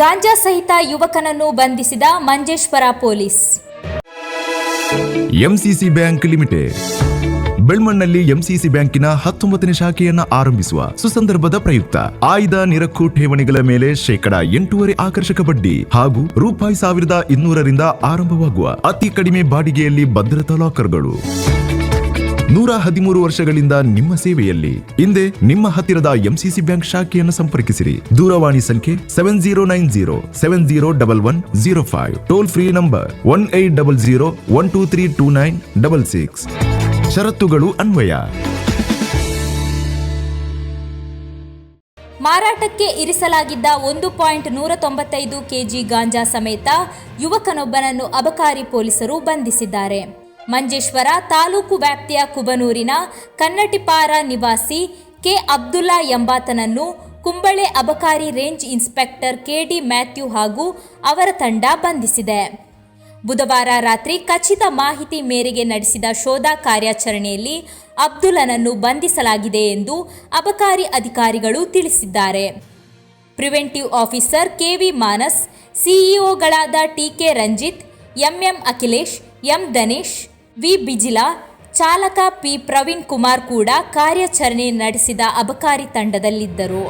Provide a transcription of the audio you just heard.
ಗಾಂಜಾ ಸಹಿತ ಯುವಕನನ್ನು ಬಂಧಿಸಿದ Manjeshwar police. MCC bank limited. ಬೆಳ್ಮಣ್ಣಲ್ಲಿ MCC ಬ್ಯಾಂಕಿನ ಹತ್ತೊಂಬತ್ತನೇ ಶಾಖೆಯನ್ನು ಆರಂಭಿಸುವ ಸುಸಂದರ್ಭದ ಪ್ರಯುಕ್ತ ಆಯ್ದ ನಿರಕ್ಕು ಠೇವಣಿಗಳ ಮೇಲೆ ಶೇಕಡ ಎಂಟೂವರೆ ಆಕರ್ಷಕ ಬಡ್ಡಿ ಹಾಗೂ ರೂಪಾಯಿ ಸಾವಿರದ ಇನ್ನೂರರಿಂದ ಆರಂಭವಾಗುವ ಅತಿ ಕಡಿಮೆ ಬಾಡಿಗೆಯಲ್ಲಿ ಭದ್ರತಾ ಲಾಕರ್ಗಳು. ನೂರ ಹದಿಮೂರು ವರ್ಷಗಳಿಂದ ನಿಮ್ಮ ಸೇವೆಯಲ್ಲಿ. ಹಿಂದೆ ನಿಮ್ಮ ಹತ್ತಿರದ ಎಂಸಿಸಿ ಬ್ಯಾಂಕ್ ಶಾಖೆಯನ್ನು ಸಂಪರ್ಕಿಸಿರಿ. ದೂರವಾಣಿ ಸಂಖ್ಯೆ seven zero nine zero seven zero double one zero five toll free number one eight double zero one two three two nine double six ಷರತ್ತುಗಳು ಅನ್ವಯ. ಮಾರಾಟಕ್ಕೆ ಇರಿಸಲಾಗಿದ್ದ ಒಂದು ಪಾಯಿಂಟ್ ನೂರ ತೊಂಬತ್ತೈದು ಕೆಜಿ ಗಾಂಜಾ ಸಮೇತ ಯುವಕನೊಬ್ಬನನ್ನು ಅಬಕಾರಿ ಪೊಲೀಸರು ಬಂಧಿಸಿದ್ದಾರೆ. ಮಂಜೇಶ್ವರ ತಾಲೂಕು ವ್ಯಾಪ್ತಿಯ ಕುಬನೂರಿನ ಕನ್ನಟಿಪಾರ ನಿವಾಸಿ ಕೆ ಅಬ್ದುಲ್ಲಾ ಎಂಬಾತನನ್ನು ಕುಂಬಳೆ ಅಬಕಾರಿ ರೇಂಜ್ ಇನ್ಸ್ಪೆಕ್ಟರ್ ಕೆಡಿ ಮ್ಯಾಥ್ಯೂ ಹಾಗೂ ಅವರ ತಂಡ ಬಂಧಿಸಿದೆ. ಬುಧವಾರ ರಾತ್ರಿ ಖಚಿತ ಮಾಹಿತಿ ಮೇರೆಗೆ ನಡೆಸಿದ ಶೋಧ ಕಾರ್ಯಾಚರಣೆಯಲ್ಲಿ ಅಬ್ದುಲ್ಲನನ್ನು ಬಂಧಿಸಲಾಗಿದೆ ಎಂದು ಅಬಕಾರಿ ಅಧಿಕಾರಿಗಳು ತಿಳಿಸಿದ್ದಾರೆ. Preventive officer KV Manas, ಸಿಇಒಗಳಾದ TK Ranjith, MM Akhilesh, M Danesh V Bijila ಚಾಲಕ ಪಿ ಪ್ರವೀಣ್ ಕುಮಾರ್ ಕೂಡ ಕಾರ್ಯಾಚರಣೆ ನಡೆಸಿದ ಅಬಕಾರಿ ತಂಡದಲ್ಲಿದ್ದರು.